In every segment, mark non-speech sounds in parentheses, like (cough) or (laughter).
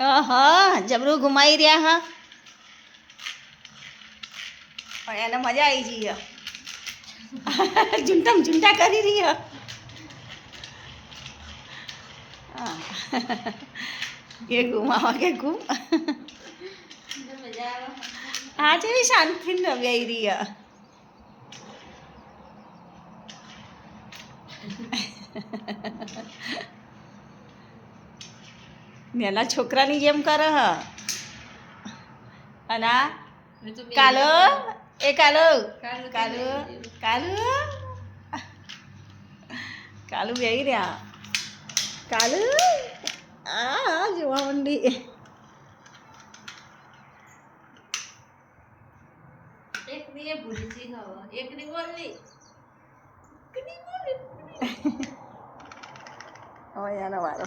હા જબરું ઘુમાઈ રહ્યા હા. પણ એને મજા આવી જઈ ઝૂંટમ ઝૂંટા કરી રહી હા. (laughs) કે ઘુમાવા કે ઘૂમ હા, જેવી શાંતિ નવ્યાઈ રહી હા. (laughs) નાના છોકરાની જેમ કરે હ. અને આ કાલો? એ કાલો? કાલુ કાલુ? કાલુ? બેહી રહ્યા. કાલુ? આ જોવા મંડી. એક ની એ ભૂલી ગઈ હવે એક ની બોલવી એક ની બોલી (laughs) હવે એનો વારો.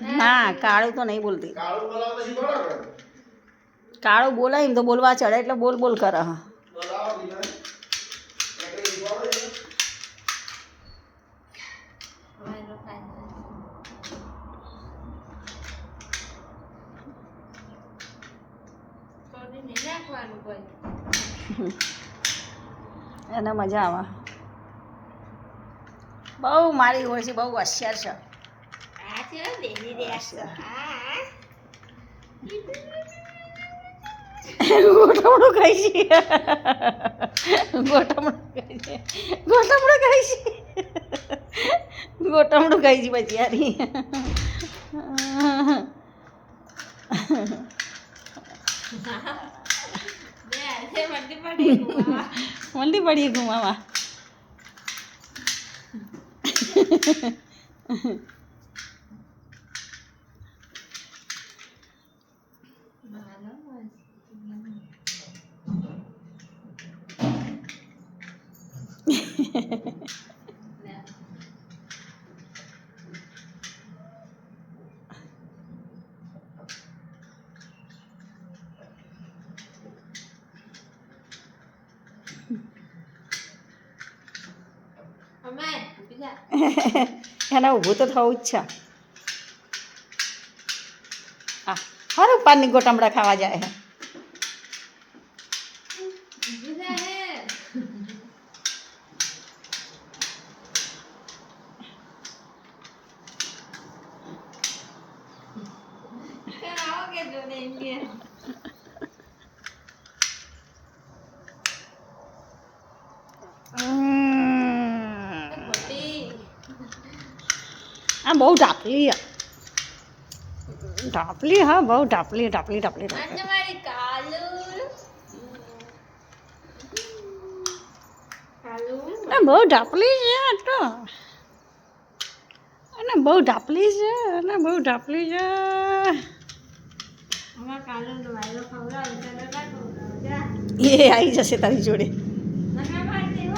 ના કાળું તો નહીં બોલતી. કાળું બોલાય એમ તો બોલવા ચડે એટલે બોલ બોલ કરે હા. એને મજા આવે. બહુ મારી હોય છે બહુ હોશિયાર છે. આ છે બેની રહ્યા છે આ ગોઠમડું ખાઈ છે ગોઠમડું ખાઈ છે ગોઠમડું ખાઈ છે ગોઠમડું ખાઈ છે પછી યારી બે હાથે મંડી પડી ગુવા. (laughs) એને ઊભું તો થવું જ છે. હા સારું પાનની ગોટામડા ખાવા જાય હે. આ બહુ ઢાપલી ઢાપલી હા બહુ ઢાપલી ઢાપલી ઢાપલી બહુ ઢાપલી છે આ તો અને બહુ ઢાપલી છે અને બહુ ઢાપલી છે (laughs) એ આવી જશે તારી જોડે નકા પાડતી હો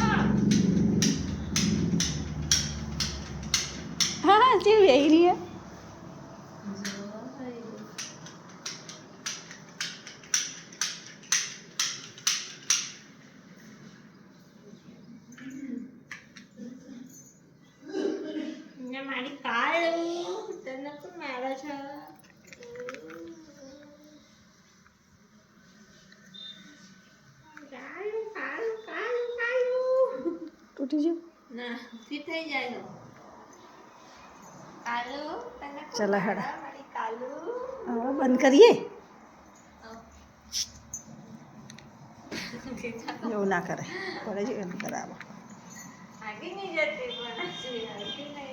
હા હા તે વેઈ રહી છે ને મારી કાલુ તને કોણ મારે છે તૂટી ગયું ના ફિટ થઈ જાય કાલુ ચલો હેડા. કાલુ. હવે બંધ કરીએ? (laughs) એવું ના કરે. પડે છે બરાબર આગળ નહીં જતી પણ